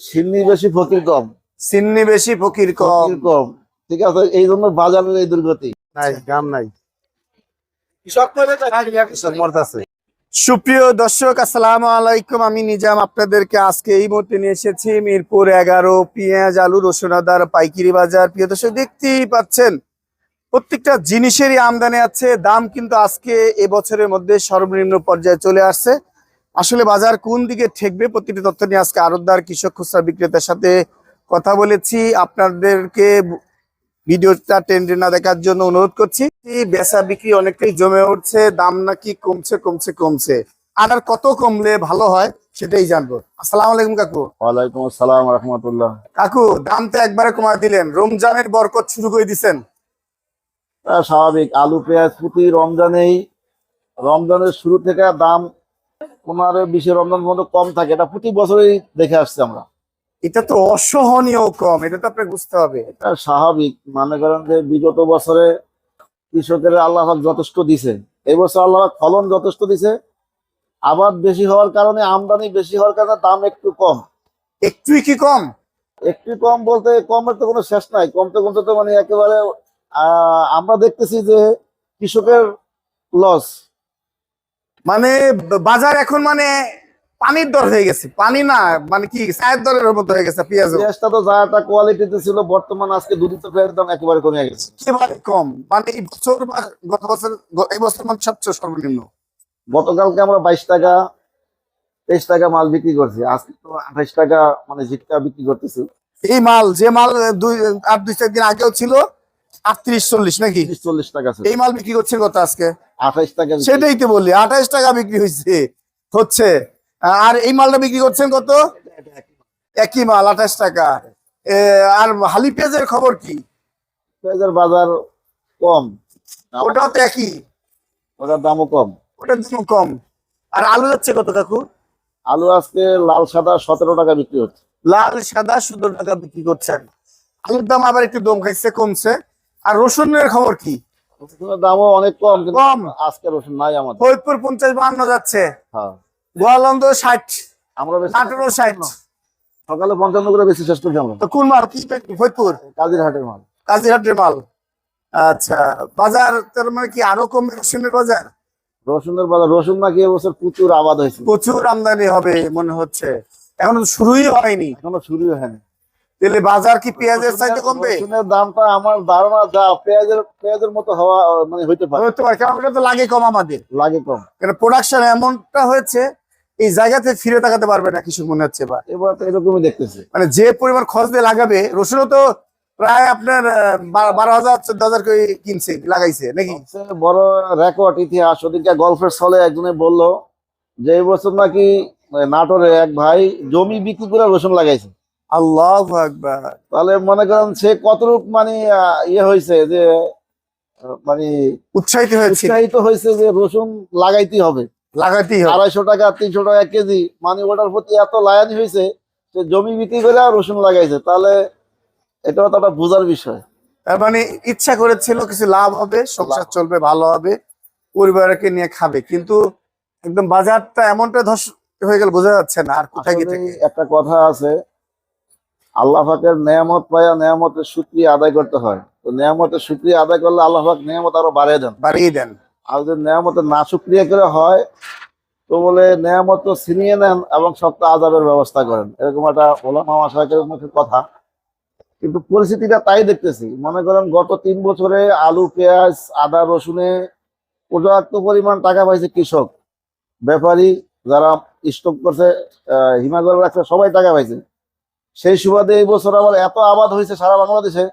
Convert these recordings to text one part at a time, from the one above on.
সিন্নি বেশি ফকির কম। সিন্নি বেশি ফকির কম। কম। ঠিক আছে এই জন্য বাজারের এই দুর্গতি। নাই দাম নাই। সুপ্রিয় দর্শক আসসালামু আলাইকুম। আমি নিজাম আপনাদেরকে আজকে এই মুহূর্তে নিয়ে এসেছি মিরপুর এগারো পেঁয়াজ আলু রসুন আদার পাইকারি বাজার। প্রিয় দর্শক দেখতেই পাচ্ছেন প্রত্যেকটা জিনিসেরই আমদানি আছে। দাম কিন্তু আজকে এবছরের মধ্যে সর্বনিম্ন পর্যায়ে চলে আসছে। আসলে বাজার কোন দিকে ঠেকবে প্রতিটি তথ্য নিয়ে আজকে আরতদার কৃষক খুচরা বিক্রেতার সাথে কথা বলেছি। আপনাদেরকে ভিডিওটা টেন্ডে না দেখার জন্য অনুরোধ করছি। বেচা বিক্রি অনেকটাই জমে উঠছে দাম নাকি কমছে কমছে কমছে। আর আর কত কমলে ভালো হয় সেটাই জানব। আসসালাম আলাইকুম কাকু। ওয়ালাইকুম আসসালাম রহমতুল্লাহ। কাকু দাম তো একবারে কমায় দিলেন। রমজানের বরকত শুরু করে দিছেন। স্বাভাবিক। আলু পেঁয়াজ প্রতি রমজানেই রমজানের শুরু থেকে দাম পনেরো বিশে রমজান পর্যন্ত কম থাকে। এটা প্রতি বছরই দেখে আসছি আমরা। এটা তো অসহনীয় কম এটা তো আপনাকে বুঝতে হবে। এটা স্বাভাবিক। মনে করেন যে বিগত বছরে কৃষকের আল্লাহ যথেষ্ট দিছে। এই বছর আল্লাহ ফলন যথেষ্ট দিছে। আবাদ বেশি হওয়ার কারণে আমদানি বেশি হওয়ার কারণে দাম একটু কম। একটুই কি কম? একটু কম বলতে কমের তো কোনো শেষ নাই। কমতে কমতে তো মানে একেবারে আহ, আমরা দেখতেছি যে কৃষকের লস মানে বাজার এখন মানে পানির দর হয়ে গেছে। পানি না মানে কি চায়ের দরের মতো হয়ে গেছে পেঁয়াজ পেঁয়াজটা তো যা একটা কোয়ালিটিতে ছিল বর্তমান আজকে দুদিন তো পেঁয়াজের দাম একেবারে কমে গেছে। একেবারে কম। মানে এই বছর বা গত বছর এই বছর মানে সবচেয়ে সর্বনিম্ন। গতকালকে আমরা বাইশ টাকা তেইশ টাকা মাল বিক্রি করছি। আজকে তো আঠাইশ টাকা মানে জিটকা বিক্রি করতেছি। এই মাল যে মাল দুই আর দুই চার দিন আগেও ছিল আটত্রিশ চল্লিশ নাকি? চল্লিশ টাকা এই মাল বিক্রি করছে কত আজকে? আঠাইশ টাকা। সেটাই তো বললি আঠাইশ টাকা বিক্রি হয়েছে হচ্ছে। আর এই মালটা বিক্রি করছেন কত? একই মাল আঠাশ টাকা। আর হালি পেঁয়াজের খবর কি? পেঁয়াজের বাজার কম। ওটাও তো একই। ওটার দামও কম। ওটার জন্য কম। আর আলু যাচ্ছে কত কাকু? আলু আজকে লাল সাদা সতেরো টাকা বিক্রি হচ্ছে। লাল সাদা সতেরো টাকা বিক্রি করছেন। আলুর দাম আবার একটু দম খাইছে কমছে। আর রসুনের খবর কি? দামও অনেক কম কম। আজকে রসুন নাই আমাদের। ফরিদপুর পঞ্চাশ বাহান্ন যাচ্ছে। হ্যাঁ। গোয়ালন্দ ষাট। আমরা নাটোরও ষাট। সকালে পঞ্চান্ন করে বেশি শেষ করছি আমরা। কোন মাল? কি ফরিদপুর? কাজির হাটের মাল। কাজিরহাটের মাল। আচ্ছা বাজার তার মানে কি আরও কম রসুনের বাজার? রসুনের বাজার রসুন নাকি এবছর প্রচুর আবাদ হয়েছে। প্রচুর আমদানি হবে মনে হচ্ছে। এখন শুরুই হয়নি। এখনও শুরুই হয়নি। তাহলে বাজার কি পেঁয়াজের চাইতে কমবে? দামটা আমার ধারণা যা পেঁয়াজের পেঁয়াজের মতো হওয়া মানে হইতে পারে। হতে পারে কারণ তো লাগে কম আমাদের। লাগে কম। কারণ প্রোডাকশন এমনটা হয়েছে এই জায়গাতে ফিরে তাকাতে পারবে না কৃষক মনে হচ্ছে এবার এবার তো এরকমই দেখতেছি। মানে যে পরিমাণ খরচ দিয়ে লাগাবে রসুনও তো প্রায় আপনার বারো হাজার চোদ্দ হাজার করে কিনছে লাগাইছে নাকি? বড় রেকর্ড ইতিহাস ওদিকে গল্ফের ছলে একজনে বলল যে এই বছর নাকি নাটোরে এক ভাই জমি বিক্রি করে রসুন লাগাইছে। আল্লাহ আকবার। তাহলে মনে করেন সে কতটুক মানে ইয়ে হয়েছে যে মানে উৎসাহিত হয়েছে। উৎসাহিত হয়েছে যে রসুন লাগাইতেই হবে। লাগাতেই হবে। আড়াইশো টাকা তিনশো টাকা কেজি মানে ওটার প্রতি এত লায়ানি হয়েছে জমি বিক্রি করে আর রসুন লাগাইছে। তাহলে এটাও তো একটা বোঝার বিষয়। তার মানে ইচ্ছা করেছিল কিছু লাভ হবে সংসার চলবে ভালো হবে পরিবারকে নিয়ে খাবে। কিন্তু একদম বাজারটা এমনটা ধস হয়ে গেল বোঝা যাচ্ছে না আর কোথায় একটা কথা আছে আল্লাহ পাকের নেয়ামত পাইয়া নেয়ামতের সুক্রিয়া আদায় করতে হয়। তো নেয়ামতের সুক্রিয়া আদায় করলে আল্লাহ পাক নেয়ামত আরও বাড়িয়ে দেন। বাড়িয়ে দেন। আর যদি নেয়ামতের না সুক্রিয়া করে হয় তো বলে নেয়ামত তো ছিনিয়ে নেন এবং শক্ত আজাবের ব্যবস্থা করেন। এরকম একটা ওলামা মাসাকের মুখে কথা। কিন্তু পরিস্থিতিটা তাই দেখতেছি। মনে করেন গত তিন বছরে আলু পেঁয়াজ আদা রসুনে পর্যাপ্ত পরিমাণ টাকা পাইছে কৃষক। ব্যাপারী যারা স্টক করছে হিমাগার রাখছে সবাই টাকা পাইছে। সেই সুবাদে এই বছর আবার এত আবাদ হয়েছে সারা বাংলাদেশে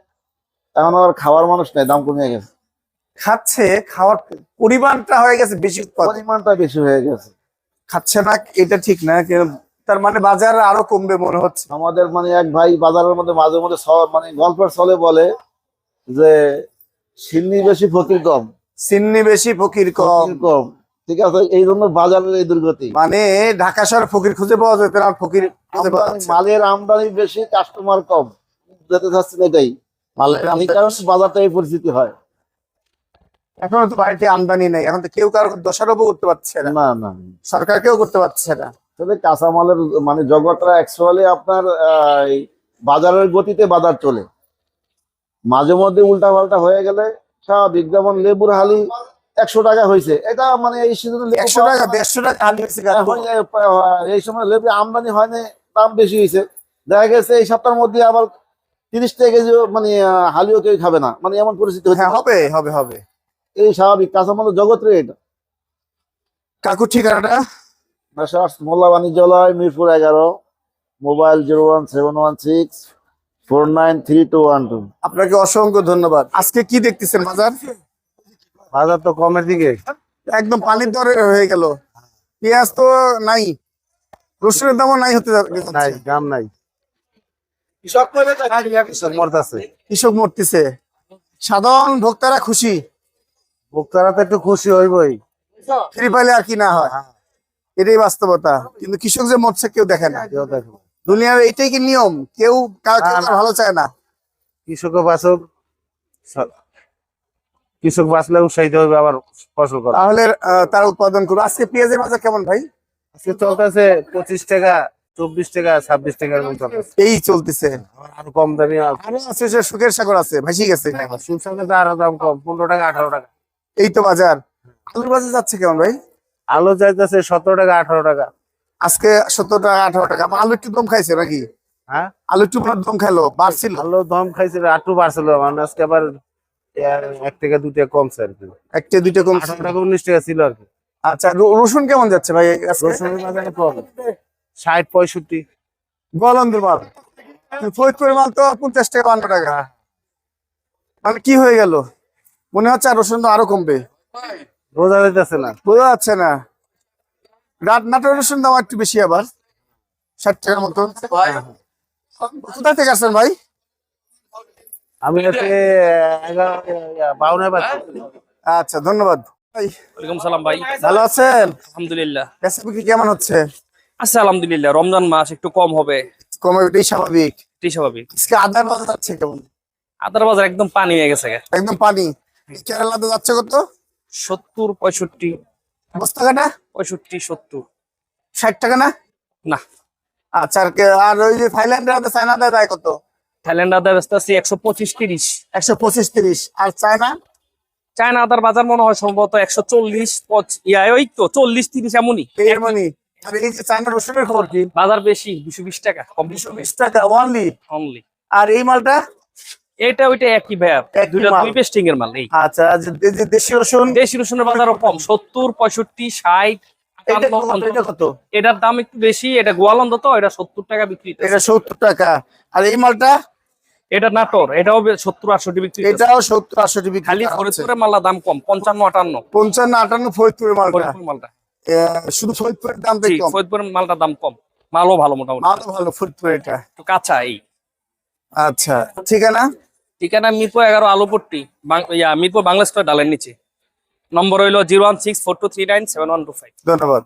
এখন আবার খাওয়ার মানুষ নেই দাম কমে গেছে। খাচ্ছে খাওয়ার পরিমাণটা হয়ে গেছে বেশি পরিমাণটা বেশি হয়ে গেছে। খাচ্ছে না এটা ঠিক না তার মানে বাজার আরও কমবে মনে হচ্ছে। আমাদের মানে এক ভাই বাজারের মধ্যে মাঝে মধ্যে মানে গল্পের ছলে বলে যে সিন্নি বেশি ফকির কম। সিন্নি বেশি ফকির কম। কম। ঠিক আছে এই জন্য বাজারের এই দুর্গতি। মানে ঢাকা শহর ফকির খুঁজে পাওয়া যেত না ফকির। মালের আমদানি বেশি কাস্টমার কম। যেতে চাচ্ছেন এটাই। এই কারণে বাজারটা এই পরিস্থিতি হয়। এখনও তো বাড়িতে আমদানি নেই এখন তো কেউ কারও দোষারোপও করতে পারছে না। না না সরকার কেউ করতে পারছে না। আসলে কাঁচামালের মানে জগৎটা অ্যাকচুয়ালি আপনার বাজারের গতিতে বাজার চলে। মাঝে মধ্যে উল্টা পাল্টা হয়ে গেলে সব বিজ্ঞাপন লেবুর হালি একশো টাকা হয়েছে। এটা মানে এই সিজনে একশো টাকা দেড়শো টাকা আলু হয়েছে কাকু। এই সময় লেবু আমদানি হয়নি দাম বেশি হয়েছে। দেখা গেছে এই সপ্তাহের মধ্যে আবার তিরিশ টাকা কেজি মানে হালিও কেউ খাবে না। মানে এমন পরিস্থিতি হ্যাঁ হবে হবে হবে। এই স্বাভাবিক কাঁচামালের জগৎ রে এটা। কাকু ঠিকানাটা? মোল্লা বাণিজ্যালয় মিরপুর এগারো mobile zero one seven one six four nine three two one two. আপনাকে অসংখ্য ধন্যবাদ। আজকে কি দেখতেছেন বাজার? বাজার তো কমের দিকে। একদম পানির দরে হয়ে গেল। পেঁয়াজ তো নাই। রসুনের দামও নাই হতে নাই দাম নাই। কৃষক মরতেছে। সাধারণ ভোক্তারা খুশি। ভোক্তারা তো একটু খুশি হইবই। ফ্রি পাইলে আর কি না হয়। এটাই বাস্তবতা। কিন্তু কৃষক যে মরছে কেউ দেখে না। দুনিয়ার এটাই কি নিয়ম? কেউ কাউ কেউ। ভালো চায় না। কৃষক বাঁচক কৃষক বাঁচলে উৎসাহিত হবে আবার ফসল করা। তাহলে তারা উৎপাদন করবে আজকে পেঁয়াজের বাজার কেমন ভাই? আজকে চলতেছে পঁচিশ টাকা চব্বিশ টাকা ছাব্বিশ টাকার মতো। এই চলতেছে। আরও কম দামি আছে সুখের সাগর আছে ভাসি গেছে। সুলসাকে আরও দাম কম পনেরো টাকা আঠারো টাকা। এই তো বাজার। আলুর বাজার যাচ্ছে কেমন ভাই? আলু সতেরো টাকা আঠারো টাকা। আজকে টাকা আঠারো টাকা। আলু একটু দম খাইছে নাকি? হ্যাঁ? আলু একটু দম খাইলো বাড়ছিল? আলু দম খাইছিল আটু বাড়ছিল। মানে আজকে আবার এক থেকে দু কমছে আর কি একটা দুইটা কম আঠারো টাকা উনিশ টাকা ছিল আর কি। আচ্ছা রসুন কেমন যাচ্ছে ভাই? রসুনের বাজারে কম ষাট পঁয়ষট্টি। গোয়ালন্দের মাল। ফরিদপুরের মাল তো পঞ্চাশ টাকা বান্ন টাকা। মানে কি হয়ে গেল? মনে হচ্ছে আর রসুন তো আরও কমবে। বোঝা যাইতেছে না। বোঝা যাচ্ছে না। রাত নাটোর রসুন দাম একটু বেশি আবার। ষাট টাকার মতো কোথা থেকে আসছেন ভাই? আমি এগারো বাউনে আচ্ছা ধন্যবাদ। ভাই। ওয়ালাইকুম সালাম ভাই। ভালো আছেন? আলহামদুলিল্লাহ। বেচা বিক্রি কেমন হচ্ছে? আচ্ছা আলহামদুলিল্লাহ। রমজান মাস একটু কম হবে। কমে এটাই স্বাভাবিক। এটাই স্বাভাবিক। আজকে আদার বাজার যাচ্ছে কেমন? আদার বাজার একদম পানি হয়ে গেছে। একদম পানি। কেরালাতে যাচ্ছে কত? সত্তর পঁয়ষট্টি। বস্তা কাটা পঁয়ষট্টি সত্তর। ষাট টাকা না? না। আচ্ছা আর কে- আর ওই যে থাইল্যান্ডের হাতে চায়না দেয় কত? থাইল্যান্ড আদার একশো পঁচিশ তিরিশ। একশো পঁচিশ তিরিশ। আর চায়না? চায়না আদার বাজার মনে হয় সম্ভবত একশো চল্লিশ ইয়া ওই তো চল্লিশ তিরিশ এমনই। মানে কি? বাজার বেশি দুশো বিশ টাকা দুশো বিশ টাকা অনলি অনলি আর এই মালটা? এটা ওইটা একই ভাইয়া একই দুইটা দুই পেস্টিং এর মাল এই। আচ্ছা যে দেশি রসুন? দেশি রসুনের বাজারও কম সত্তর পঁয়ষট্টি ষাট এটার দাম একটু বেশি এটা গোয়ালন্দ তো এটা সত্তর টাকা বিক্রি। এটা সত্তর টাকা। আর এই মালটা? এটা নাটোর এটাও সত্তর আটষট্টি বিক্রি। এটাও সত্তর আটষট্টি বিক্রি খালি ফরিদপুরের মাল্লা দাম কম পঞ্চান্ন আটান্ন। পঞ্চান্ন আটান্ন ফরিদপুরের মালটা। মালটা। শুধু ফরিদপুরের দামটা জি, কম ফরিদপুরের মালটার দাম কম। মালও ভালো মোটামুটি। মাল ভালো ফরিদপুর এটা। একটু কাঁচা এই। আচ্ছা ঠিকানা? ঠিকানা মিরপুর এগারো আলুপট্টি মিরপুর বাংলা স্টোর ডালের নিচে। নম্বর হইল zero one six four two three nine seven one two five. ধন্যবাদ।